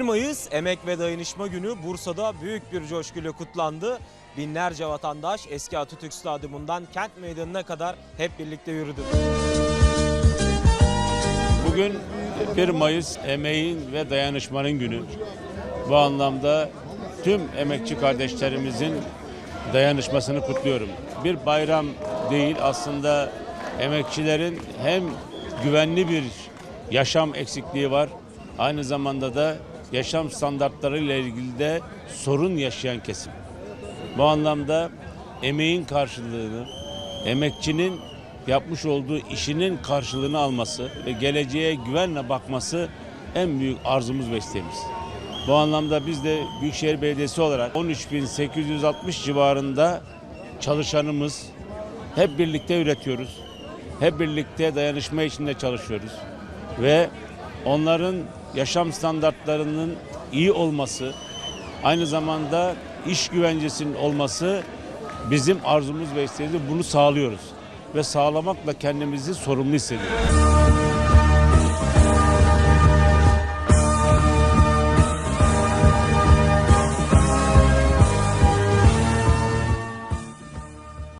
1 Mayıs Emek ve Dayanışma Günü Bursa'da büyük bir coşkuyla kutlandı. Binlerce vatandaş eski Atatürk Stadyumundan kent meydanına kadar hep birlikte yürüdü. Bugün 1 Mayıs emeğin ve dayanışmanın günü. Bu anlamda tüm emekçi kardeşlerimizin dayanışmasını kutluyorum. Bir bayram değil aslında emekçilerin hem güvenli bir yaşam eksikliği var. Aynı zamanda da yaşam standartları ile ilgili de sorun yaşayan kesim. Bu anlamda emeğin karşılığını, emekçinin yapmış olduğu işinin karşılığını alması ve geleceğe güvenle bakması en büyük arzumuz ve isteğimiz. Bu anlamda biz de Büyükşehir Belediyesi olarak 13.860 civarında çalışanımız hep birlikte üretiyoruz. Hep birlikte dayanışma içinde çalışıyoruz. Ve onların yaşam standartlarının iyi olması, aynı zamanda iş güvencesinin olması bizim arzumuz ve isteğimiz. Bunu sağlıyoruz ve sağlamakla kendimizi sorumlu hissediyoruz.